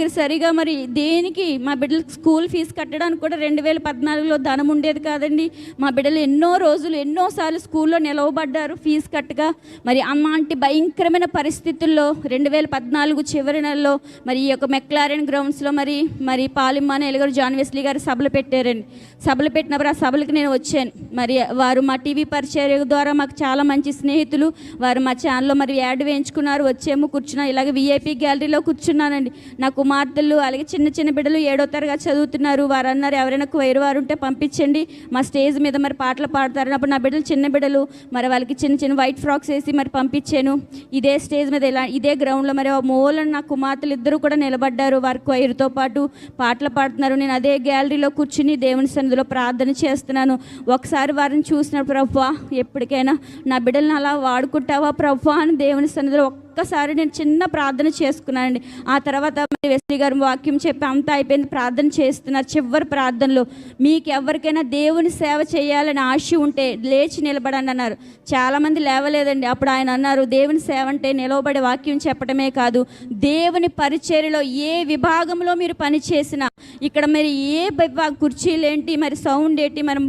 దగ్గర సరిగా మరి దేనికి? మా బిడ్డలకు స్కూల్ ఫీజు కట్టడానికి కూడా రెండు వేల పద్నాలుగులో ధనం ఉండేది కాదండి. మా బిడ్డలు ఎన్నో రోజులు ఎన్నోసార్లు స్కూల్లో నిలవబడ్డారు ఫీజు కట్టగా మరి అలాంటి భయంకరమైన పరిస్థితుల్లో రెండు వేల పద్నాలుగు చివరి నెలలో మరి ఈ యొక్క మెక్లారెన్ గ్రౌండ్స్లో మరి మరి పాలిమ్మాన ఎలుగారు జాన్ వెస్లీ గారు సభలు పెట్టారండి. సభలు పెట్టినప్పుడు ఆ సభలకు నేను వచ్చాను. మరి వారు మా టీవీ పరిచయ ద్వారా మాకు చాలా మంచి స్నేహితులు. వారు మా ఛానల్లో మరి యాడ్ వేయించుకున్నారు. వచ్చేమో కూర్చున్నా ఇలాగ విఐపి గ్యాలరీలో కూర్చున్నానండి. నాకు కుమార్తెలు అలాగే చిన్న చిన్న బిడ్డలు ఏడో తరగతి చదువుతున్నారు. వారు అన్నారు ఎవరైనా వేరు వారు ఉంటే పంపించండి. మా స్టేజ్ మీద మరి పాటలు పాడతారు అప్పుడు నా బిడ్డలు చిన్న బిడ్డలు. మరి వాళ్ళకి చిన్న చిన్న వైట్ ఫ్రాక్స్ వేసి మరి పంపించాను. ఇదే స్టేజ్ మీద ఇలా ఇదే గ్రౌండ్లో మరి ఆ మూలన నా కుమార్తెలు ఇద్దరు కూడా నిలబడ్డారు. వారి వైరుతో పాటు పాటలు పాడుతున్నారు. నేను అదే గ్యాలరీలో కూర్చుని దేవుని సన్నిధిలో ప్రార్థన చేస్తున్నాను. ఒకసారి వారిని చూసిన ప్రభా ఎప్పటికైనా నా బిడ్డలను అలా వాడుకుంటావా ప్రభా అని దేవుని సన్నిధిలో ఒక్కసారి నేను చిన్న ప్రార్థన చేసుకున్నానండి. ఆ తర్వాత మరి వెస్లీ గారు వాక్యం చెప్పి అంతా అయిపోయింది. ప్రార్థన చేస్తున్నారు. చివరి ప్రార్థనలో. మీకు ఎవరికైనా దేవుని సేవ చేయాలని ఆశ ఉంటే లేచి నిలబడండి అన్నారు. చాలామంది లేవలేదండి. అప్పుడు ఆయన అన్నారు దేవుని సేవ అంటే నిలవబడే వాక్యం చెప్పడమే కాదు. దేవుని పరిచర్యలో ఏ విభాగంలో మీరు పని చేసినా ఇక్కడ మరి ఏ విభాగ కుర్చీలేంటి మరి సౌండ్ ఏంటి మనం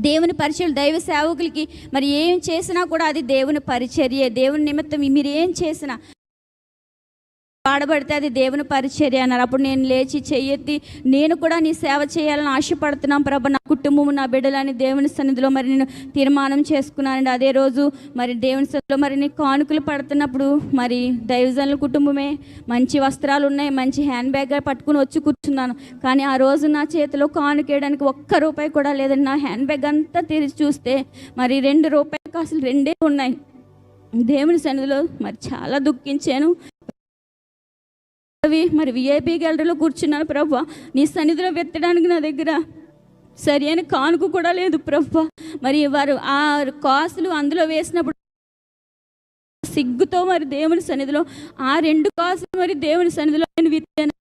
దేవుని పరిచయలు దైవ సేవకులకి మరి ఏం చేసినా కూడా అది దేవుని పరిచర్య దేవుని నిమిత్తం మీరు ఏం చేసినా పాడబడితే అది దేవుని పరిచర్య అన్నారు. అప్పుడు నేను లేచి చెయ్యెత్తి నేను కూడా నీ సేవ చేయాలని ఆశపడుతున్నాం ప్రభ. నా కుటుంబం నా బిడ్డలని దేవుని సన్నిధిలో మరి నేను తీర్మానం చేసుకున్నానండి. అదే రోజు మరి దేవుని సన్నిధిలో మరి నీ కానుకలు పడుతున్నప్పుడు మరి దైవజనుల కుటుంబమే మంచి వస్త్రాలు ఉన్నాయి మంచి హ్యాండ్ బ్యాగ్ పట్టుకుని వచ్చి కూర్చున్నాను. కానీ ఆ రోజు నా చేతిలో కానుకేయడానికి ఒక్క రూపాయి కూడా లేదండి. నా హ్యాండ్ బ్యాగ్ అంతా తెరిచి చూస్తే మరి రెండు రూపాయలు అసలు రెండే ఉన్నాయి. దేవుని సన్నిధిలో మరి చాలా దుఃఖించాను. మరి విఐపి గ్యాలరీలో కూర్చున్నాను ప్రభా నీ సన్నిధిలో పెట్టడానికి నా దగ్గర సరి అని కానుక కూడా లేదు ప్రభా మరి వారు ఆ కాసులు అందులో వేసినప్పుడు సిగ్గుతో మరి దేవుని సన్నిధిలో ఆ రెండు కాసులు మరి దేవుని సన్నిధిలో నేను విత్తాను.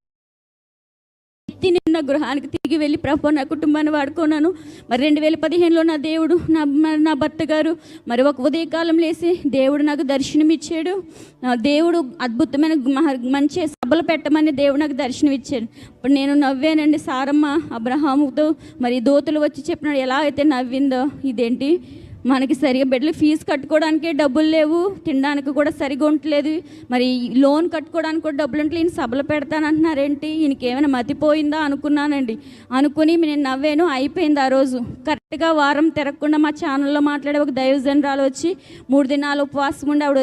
ఎత్తి నేను నా గృహానికి తిరిగి వెళ్ళి ప్రభు నా కుటుంబాన్ని వాడుకున్నాను. మరి రెండు వేల పదిహేనులో నా దేవుడు నా మరి నా భర్త గారు మరి ఒక ఉదయకాలం లేసి దేవుడు నాకు దర్శనం ఇచ్చాడు. నా దేవుడు అద్భుతమైన మహ- మంచి సభలు పెట్టమని దేవుడు నాకు దర్శనం ఇచ్చాడు. ఇప్పుడు నేను నవ్వానండి సారమ్మ అబ్రహాముతో. మరి దోతులు వచ్చి చెప్పినాడు ఎలా అయితే నవ్విందో ఇదేంటి? మనకి సరిగా బిడ్డలు ఫీజు కట్టుకోవడానికి డబ్బులు లేవు. తినడానికి కూడా సరిగా ఉండట్లేదు. మరి లోన్ కట్టుకోవడానికి కూడా డబ్బులు ఉంటే ఈయన సభలు పెడతానంటున్నారేంటి? ఈయనకి ఏమైనా మతిపోయిందా అనుకున్నానండి. అనుకుని నేను నవ్వాను. అయిపోయింది ఆ రోజు. కరెక్ట్గా వారం తిరగకుండా మా ఛానల్లో మాట్లాడే ఒక దైవజనరాలు వచ్చి మూడు దినాలు ఉపవాసం ఉండి ఆవిడ